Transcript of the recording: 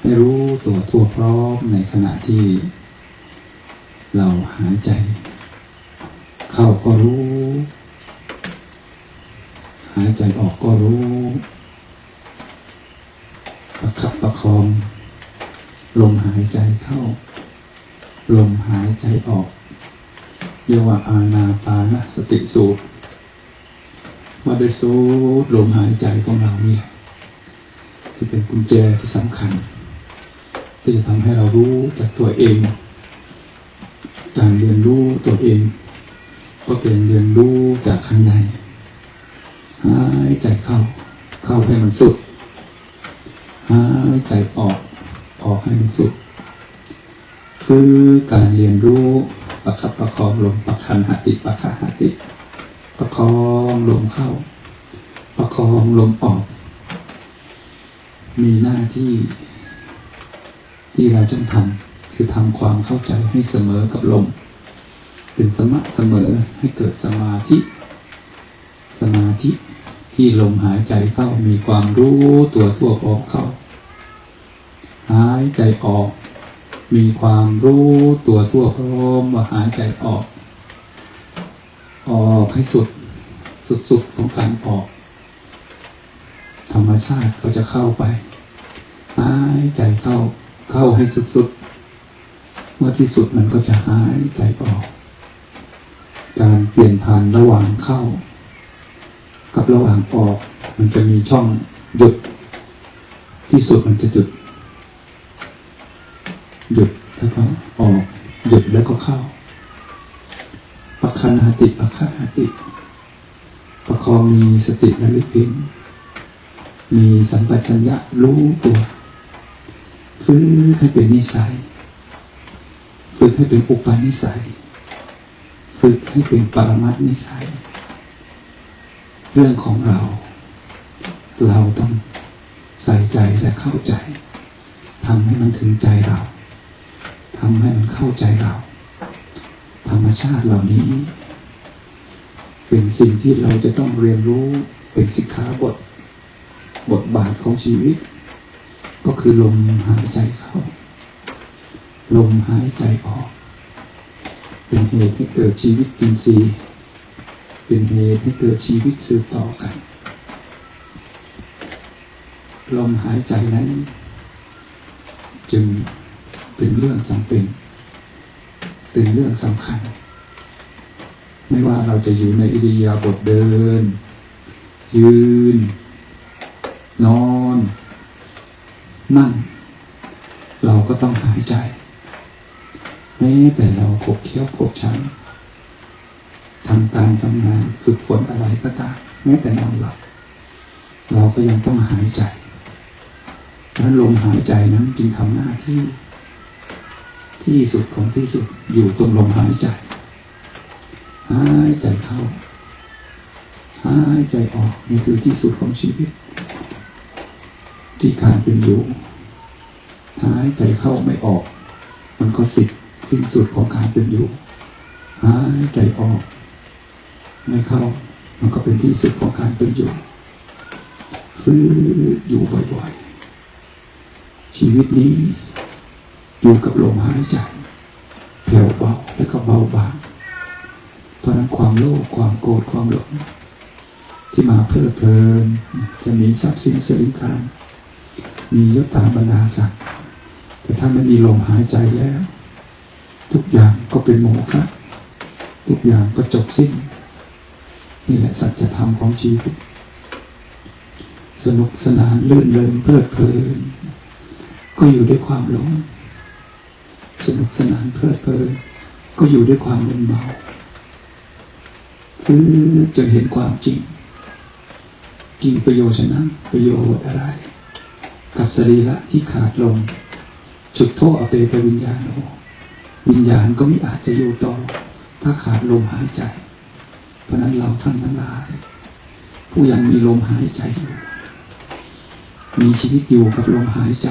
ให้รู้ตัวทั่วพร้อมในขณะที่ เราหายใจ เข้าก็รู้ หายใจออกก็รู้ประคับประคอง ลมหายใจเข้า ลมหายใจออกเรียกว่าอาณาปานสติสูตรว่าโดยสูดลมหายใจของเราเนี่ยที่เป็นกุญแจที่สำคัญ ที่จะทำให้เรารู้จากตัวเอง การเรียนรู้ตัวเอง ก็เป็นเรียนรู้จากข้างในหายใจเข้า เข้าให้มันสุดหายใจออก ออกให้มันสุด คือการเรียนรู้ประคับประคองลมประคันหติประคาหติ ประคองลมเข้า ประคองลมออก มีหน้าที่ ที่เราต้องทำคือทำความเข้าใจให้เสมอกับลม เป็นสมะเสมอให้เกิดสมาธิ สมาธิที่ลมหายใจเข้ามีความรู้ตัวทั่วพร้อมเข้า หายใจออก มีความรู้ตัวทั่วพร้อมว่าหายใจออก ออกให้สุด สุดๆของการออก ธรรมชาติก็จะเข้าไป หายใจเข้า เข้าให้สุดๆ เมื่อที่สุดมันก็จะหายใจออก การเปลี่ยนผ่านระหว่างเข้า กับระหว่างออก มันจะมีช่องหยุด ที่สุดมันจะหยุด หยุดแล้วก็ออก หยุดแล้วก็เข้าประคันหติประคันหติ ประคองมีสติระลึกถึงมีสัมปชัญญะรู้ตัว ฝึกให้เป็นนิสัย ฝึกให้เป็นอุปนิสัย ฝึกให้เป็นปรมัตนิสัย เรื่องของเรา เราต้องใส่ใจและเข้าใจทำให้มันถึงใจเราทำให้มันเข้าใจเรา ธรรมชาติเหล่านี้ เป็นสิ่งที่เราจะต้องเรียนรู้เป็นสิกขาบท บทบาทของชีวิต ก็คือลมหายใจเข้า ลมหายใจออก เป็นเหตุให้เกิดชีวิตจริงซีย์เป็นเหตุให้เกิดชีวิตสืบต่อกัน ลมหายใจนั้น จึงเป็นเรื่องจำเป็น เป็นเรื่องสำคัญ ไม่ว่าเราจะอยู่ในอิริยาบถเดิน ยืน นอน นั่ง เราก็ต้องหายใจแม้แต่เราขบเคี้ยวขบฉันทำการทำงานฝึกฝนอะไรก็ตามแม้แต่นอนหลับเราก็ยังต้องหายใจเพราะลมหายใจนั้นจึงทำหน้าที่ ที่สุดของที่สุดอยู่ตรงลมหายใจ หายใจเข้า หายใจออกนี่คือที่สุดของชีวิต ที่การเป็นอยู่หายใจเข้าไม่ออก มันก็สิทธิ์สิ้นสุดของการเป็นอยู่หายใจออก ไม่เข้า มันก็เป็นที่สุดของการเป็นอยู่ฟื้อยู่บ่อยๆ ชีวิตนี้อยู่กับลมหายใจแผ่วเบาแล้วก็เบาบางเพราะนั้นความโลภความโกรธความหลงที่มาเพลิดเพลินจะมีทรัพย์สินสริคาร มียศถาบรรดาศักดิ์แต่ถ้าไม่มีลมหายใจแล้ว ทุกอย่างก็เป็นโมฆะทุกอย่างก็จบสิ้น นี่แหละสัจธรรมของชีวิต สนุกสนานลื่นเริงเพลิดเพลิน ก็อยู่ด้วยความหลง สนุกสนานเพลิดเพลิน ก็อยู่ด้วยความมึนเมาคือจนเห็นความจริง กี่ประโยชน์ชนะประโยชน์อะไร กับสรีระที่ขาดลง จุดโทษอเปตวิญญาณโอวิญญาณก็ไม่อาจจะอยู่ต่อ ถ้าขาดลมหายใจ เพราะนั้นเราท่านทั้งหลาย ผู้ยังมีลมหายใจอยู่มีชีวิตอยู่กับลมหายใจ